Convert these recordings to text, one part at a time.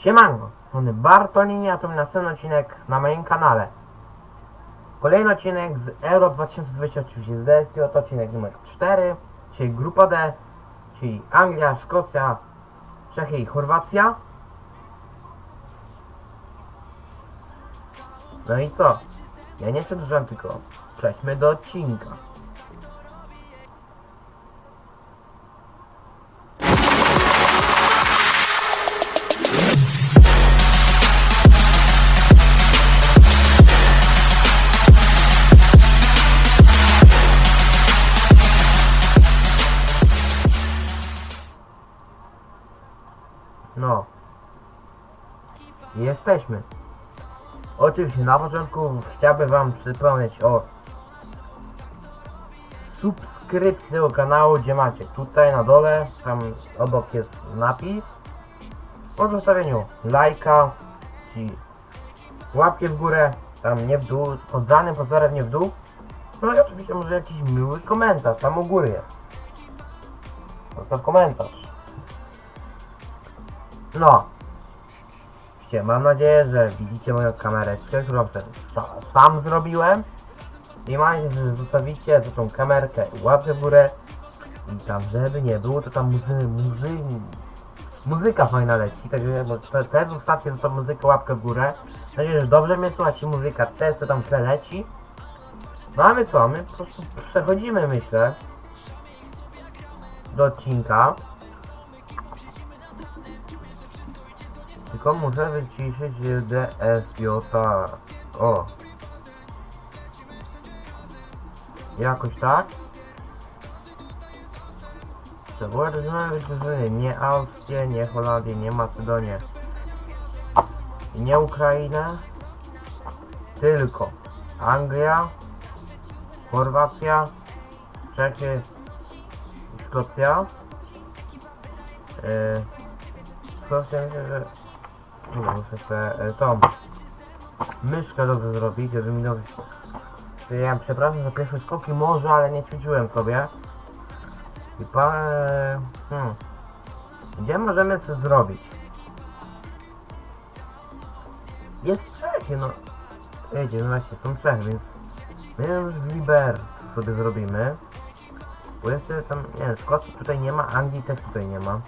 Siemanko, on Bartolini, a to następny odcinek na moim kanale. Kolejny odcinek z Euro 2023 z DST, to odcinek numer 4, czyli grupa D, czyli Anglia, Szkocja, Czechy i Chorwacja. No i co? Ja nie przedłużam tylko. Przejdźmy do odcinka. Jesteśmy. Oczywiście na początku chciałbym wam przypomnieć o subskrypcji tego kanału, gdzie macie tutaj na dole, tam obok jest napis o zostawieniu lajka i łapkę w górę, tam nie w dół, pod danym pozorem nie w dół. No i oczywiście może jakiś miły komentarz, tam u góry jest. Zostaw komentarz. No. Mam nadzieję, że widzicie moją kamereczkę, którą sobie sa sam zrobiłem. I mam nadzieję, że zostawicie za tą kamerkę łapkę w górę. I tam, żeby nie było, to tam muzy, muzy, muzyka fajna leci. Także bo te, też zostawcie za tą muzykę łapkę w górę. Mam nadzieję, że dobrze mnie słuchać i muzyka też co tam tle leci. No a my co? My po prostu przechodzimy, myślę, do odcinka. Tylko muszę wyciszyć DSJ. O. Jakoś tak. Przełożymy wyciszenie. Nie Austrię, nie Holandię, nie Macedonię. Nie Ukrainę. Tylko Anglia, Chorwacja, Czechy, Szkocja. Yy, Proszę myślę, że Dobra, muszę sobie e, tą myszkę dobrze zrobić, żeby mi dobrze... Ja przepraszam za pierwsze skoki może, ale nie ćwiczyłem sobie. I pa... e, Hmm. Gdzie możemy coś zrobić? Jest Czechy, no. Wiecie, no właśnie, są Czechy, więc my już w Liber sobie zrobimy. Bo jeszcze tam, nie wiem, Szkocji tutaj nie ma, Anglii też tutaj nie ma.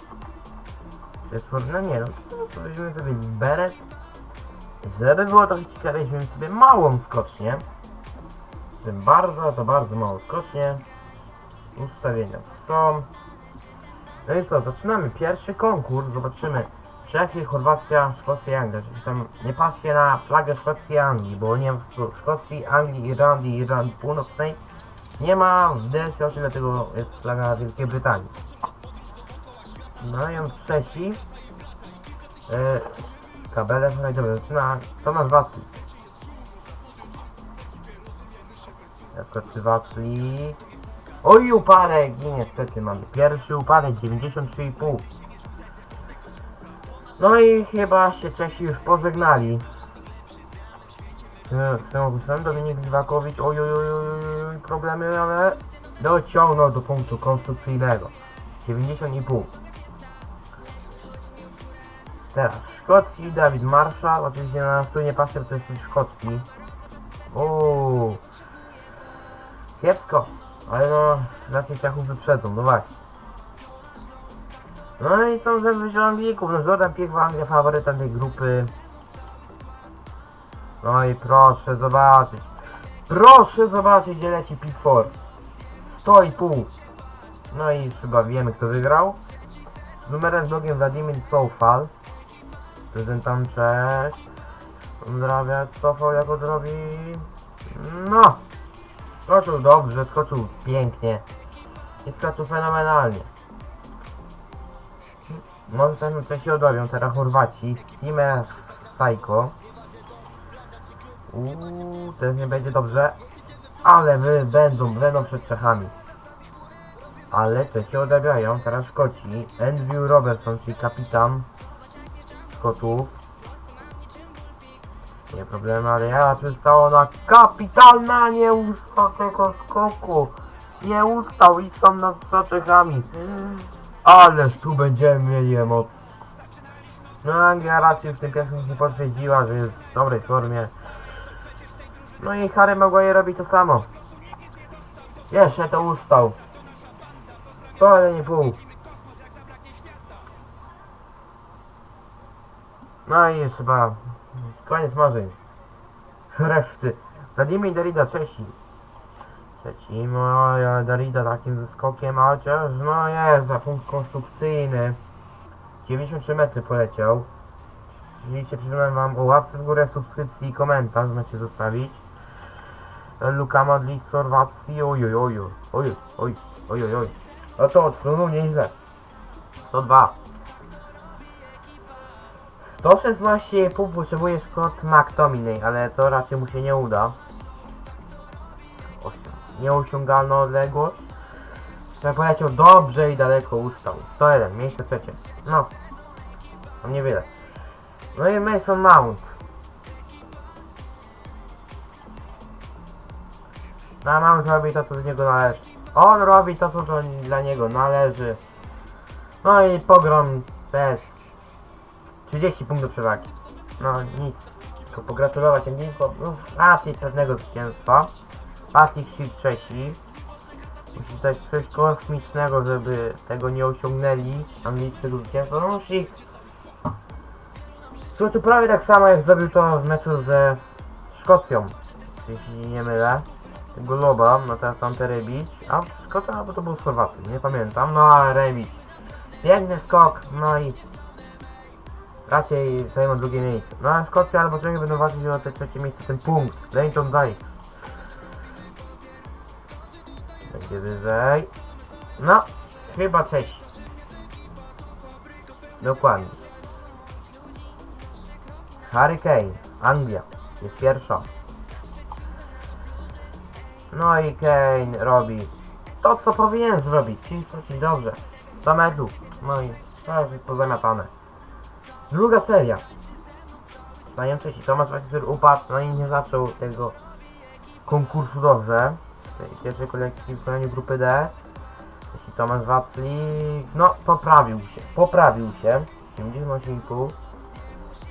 Jest no nie no, to, to weźmiemy sobie beret. Żeby było trochę ciekawie, weźmiemy sobie małą skocznię. Tym bardzo, to bardzo małą skocznię. Ustawienia są. No i co, zaczynamy pierwszy konkurs, zobaczymy. Czechy, Chorwacja, Szkocja i Anglia. Czyli tam nie patrzcie na flagę Szkocji i Anglii, bo nie ma w Szkocji, Anglii, Irlandii, Irlandii Północnej. Nie ma w DSJ, dlatego jest flaga Wielkiej Brytanii. On trzeci. Yy, kabele, no dobra, zaczyna. To nas Wacli. Ja skoczy Wacli. Oj, upadek! I niestety mamy pierwszy upadek, 93,5. No i chyba się Czesi już pożegnali. Tym Augustem Dominik Liwakowicz, oj, oj, oj, oj, problemy, ale dociągnął do punktu konstrukcyjnego. 90,5. Teraz w Szkocji Dawid oczywiście na stronie patrzę, to jest w Szkocji. Uuu. Kiepsko, ale no raczej Czechów wyprzedzą, no właśnie. No i są żeby Anglików, no Jordan Piech w Anglii faworytem tej grupy. No i proszę zobaczyć. Proszę zobaczyć, gdzie leci Pickford. 100,5. No i chyba wiemy kto wygrał. Z numerem drugim Wladimir Coufal. Prezentant cześć. Pozdrawiam, Coufal jak odrobi. No! Skoczył dobrze, skoczył pięknie. I skoczył fenomenalnie. Może ten coś się odrobią teraz Chorwaci. Sime Psycho. Uuu, też nie będzie dobrze. Ale wy będą, będą przed Czechami. Ale te się odrabiają, teraz Szkoci. Andrew Robertson, czyli kapitan Szkotów. Nie problemy, ale ja stało na kapitalna nie ustał tego skoku. Nie ustał i są nad za Czechami. Ależ tu będziemy mieli emocje. No Anglia raczej już pierwszy nie potwierdziła, że jest w dobrej formie. No i Harry Maguire robi to samo. Jeszcze to ustał. 101,5. No i już chyba koniec marzeń. Reszty. Wladimir Derrida, Czesi. Trzeci, moja no, Derrida takim zeskokiem, a chociaż no jest, za punkt konstrukcyjny. 93 metry poleciał. Oczywiście przypominam wam o łapce w górę, subskrypcji i komentarz macie zostawić. Luka Madrid z Chorwacji, ojoj, ojoj, ojoj, ojoj, ojoj, oj. No to odfrunął nieźle. 102. 116,5 potrzebuje Scott McTominay, ale to raczej mu się nie uda. Osią- Nieosiągalna odległość. Że poleciał dobrze i daleko ustał. 101, miejsce trzecie. No. Tam niewiele. No i Mason Mount. No Mount robi to, co do niego należy. On robi to, co do, dla niego należy. No i pogrom bez 30 punktów przewagi. No nic. Tylko pogratulować Anglikom. No, raczej pewnego zwycięstwa. Plastic Shield Czesi. Musi coś, coś kosmicznego, żeby tego nie osiągnęli. Anglicy tego zwycięstwa. No musi Słuchaj, to prawie tak samo jak zrobił to w meczu ze Szkocją. Jeśli nie mylę. Tego loba, no teraz tam Terebic. A Szkocja albo to był Słowacy, nie pamiętam. No a Rebic. Piękny skok, no i raczej zajmą drugie miejsce. No a Szkocja albo Czechy będą walczyć o te trzecie miejsce, ten punkt. Leighton Dykes. Będzie wyżej. No, chyba Czesi. Dokładnie. Harry Kane, Anglia, jest pierwsza. No i Kane robi to, co powinien zrobić, czyli stracić dobrze. 100 metrów, no i to już jest pozamiatane. Druga seria. Trzeci Tomasz Wasser upadł, no i nie zaczął tego konkursu dobrze. Tej pierwszej kolejki w kolejnej grupy D. Jeśli Tomasz Waclik, no poprawił się, poprawił się. 78,5.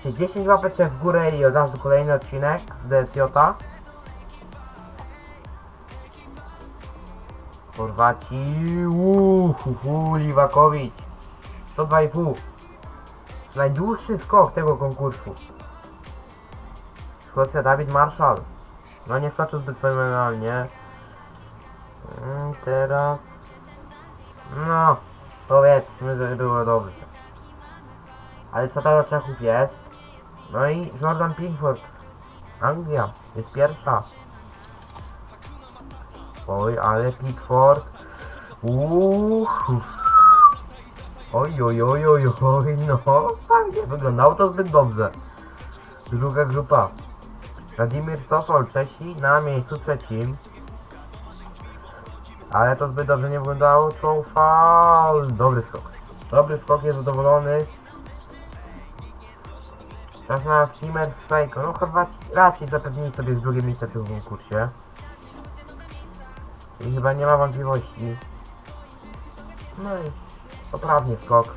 Czyli 10 łapeczek w górę i od razu kolejny odcinek z DSJ. Chorwaci, uuuu, Liwakowicz. 102,5. Najdłuższy skok tego konkursu. Szkocja Dawid Marshall. No nie skoczył zbyt fenomenalnie. Mm, Teraz... No, powiedzmy, że było dobrze. Ale co do Czechów jest? No i Jordan Pickford. Anglia jest pierwsza. Oj, ale Pickford. Uuu. Oj, oj, oj, oj, oj, no. Nie wyglądało to zbyt dobrze. Druga grupa. Wladimir Sosol, Czesi na miejscu trzecim. Ale to zbyt dobrze nie wyglądało. To faul. Dobry skok. Dobry skok, jest zadowolony. Czas na Simmer Seiko. No Chorwaci raczej zapewnili sobie drugie miejsce w tym konkursie. I chyba nie ma wątpliwości. No i poprawnie skok.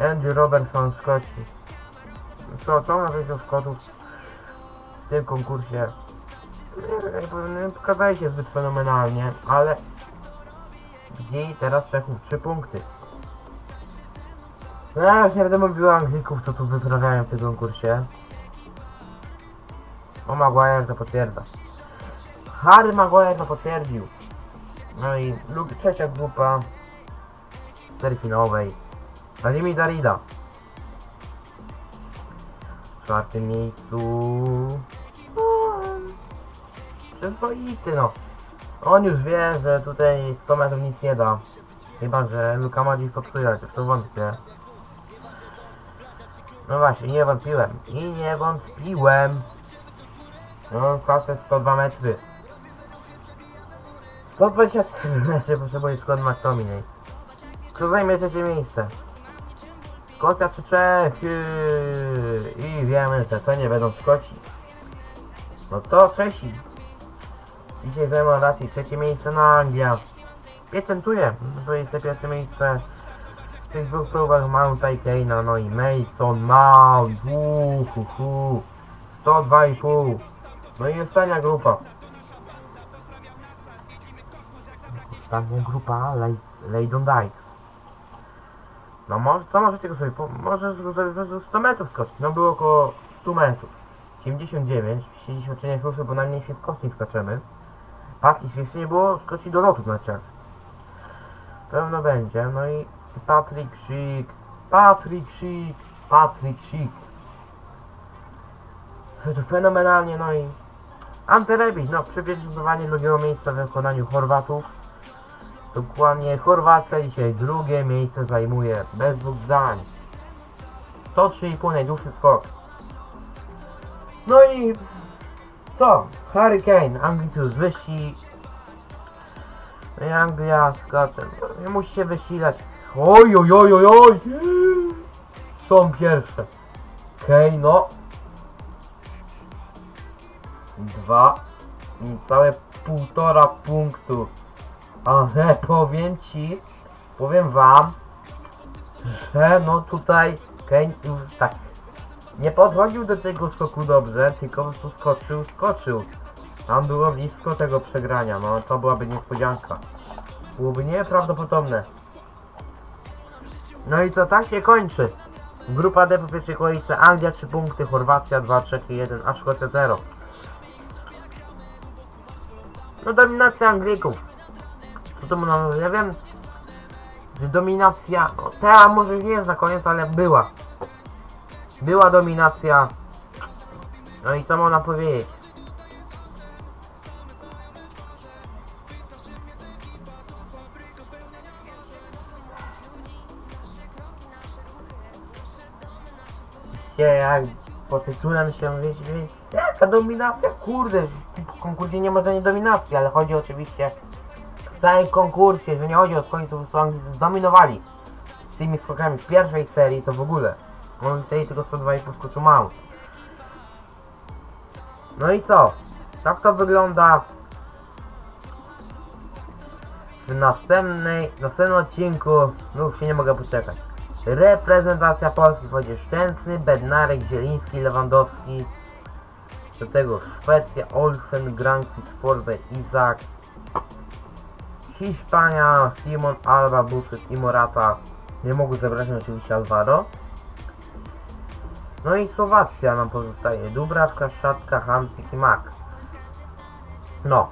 Andy Robertson z Szkocji. Co, co ma powiedzieć o Szkotów w tym konkursie? Nie, nie, pokazali się zbyt fenomenalnie, ale gdzie teraz Czechów 3 punkty. No ja już nie będę mówił Anglików, co tu wyprawiają w tym konkursie. O Maguire to potwierdza. Harry Maguire to potwierdził. No i lub trzecia grupa serii finałowej. Vladimir Darida. W czwartym miejscu. Przyzwoity no. On już wie, że tutaj 100 metrów nic nie da. Chyba, że Luka Modzi popsuje, chociaż to wątpię. No właśnie, nie wątpiłem. I nie wątpiłem. No, klasę 102 metry. 124 metry potrzebuje Scott McTominay. Kto zajmie trzecie miejsce? Szkocja czy Czechy? I wiemy, że to nie będą Szkoci. No to Czesi. Dzisiaj zajmą raczej trzecie miejsce na Anglia. Pieczętuje. To jest pierwsze miejsce tych dwóch próbach Mounta i Kane'a, no i Mason Mount, uhuhu, 102,5. No i ostatnia grupa. Ostatnia grupa Ley- Leydon Dykes. No może, co możecie sobie, po, możesz sobie po prostu 100 metrów skoczyć, no było około 100 metrów. 79, jeśli się uczynię ruszy, bo najmniej się skoczni skaczemy. Patrz, jeszcze nie było skoczyć do lotu narciarskich. Pewno będzie, no i Patrick Schick, Patrick Schick, Patrick Schick. To fenomenalnie, no i Ante Rebic, no przypieczętowanie drugiego miejsca w wykonaniu Chorwatów. Dokładnie Chorwacja dzisiaj drugie miejsce zajmuje, bez dwóch zdań. 103,5 najdłuższy skok. No i co? Harry Kane, Anglicy wyszli. No i Anglia skacze. No, Nie musi się wysilać. Oj, oj, oj, oj, oj. Są pierwsze. Kane, no. Dwa. Całe półtora punktu. Ale powiem ci, powiem wam, że no tutaj Kane już tak nie podchodził do tego skoku dobrze, tylko po prostu skoczył, skoczył. Tam było blisko tego przegrania, no to byłaby niespodzianka. Byłoby nieprawdopodobne. No i co, tak się kończy. Grupa D po pierwszej kolejce Anglia 3 punkty, Chorwacja 2, Czechy 1, a Szkocja 0. No dominacja Anglików. Co to no, ja wiem, że dominacja, no, teraz może nie jest na koniec, ale była. Była dominacja. No i co można powiedzieć? Się jak pod tytułem się wiecie, wiecie, jaka dominacja, kurde, w konkursie nie można nie dominacji, ale chodzi oczywiście całym konkursie, że nie chodzi o skoki, to Anglicy zdominowali z tymi skokami w pierwszej serii, to w ogóle. Drugiej serii tylko 102,5 skoczył Mount. No i co? Tak to wygląda w następnej, następnym odcinku. No już się nie mogę poczekać. Reprezentacja Polski wchodzi Szczęsny, Bednarek, Zieliński, Lewandowski. Do tego Szwecja, Olsen, Grankis, Forsberg, Izak. Hiszpania, Simon, Alba, Busquets i Morata. Nie mogę zebrać oczywiście Alvaro. No i Słowacja nam pozostaje. Dubrawka, Szatka, Hamsik i Mak. No.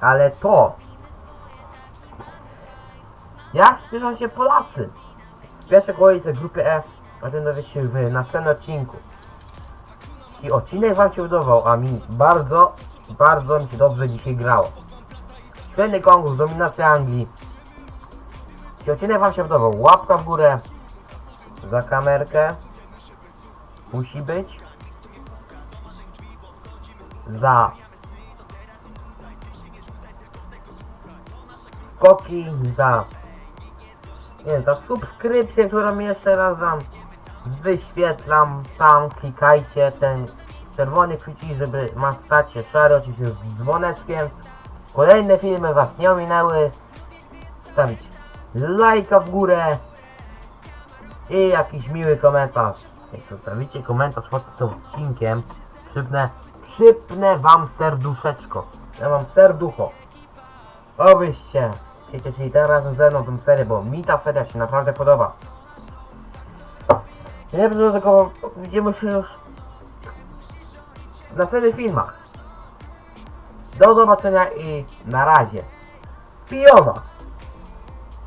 Ale to... Jak spieszą się Polacy? W pierwszej kolejce w grupie E, o tym dowiecie się w następnym odcinku. Jeśli odcinek wam się udawał, a mi bardzo, bardzo mi się dobrze dzisiaj grało. Świetny konkurs, dominacja Anglii. Jeśli odcinek wam się podobał, łapka w górę za kamerkę. Musi być. Za skoki, za nie za subskrypcję, którą jeszcze raz wam wyświetlam. Tam klikajcie ten czerwony przycisk, żeby ma stać się szary, oczywiście z dzwoneczkiem. Kolejne filmy was nie ominęły. Stawić lajka w górę i jakiś miły komentarz. Jak zostawicie komentarz pod tym odcinkiem, przypnę, przypnę wam serduszeczko. Ja mam serducho. Obyście się cieszyli teraz ze mną tą serię, bo mi ta seria się naprawdę podoba. Nie wiem, tylko widzimy się już w następnych filmach. Do zobaczenia i na razie. Pijowa!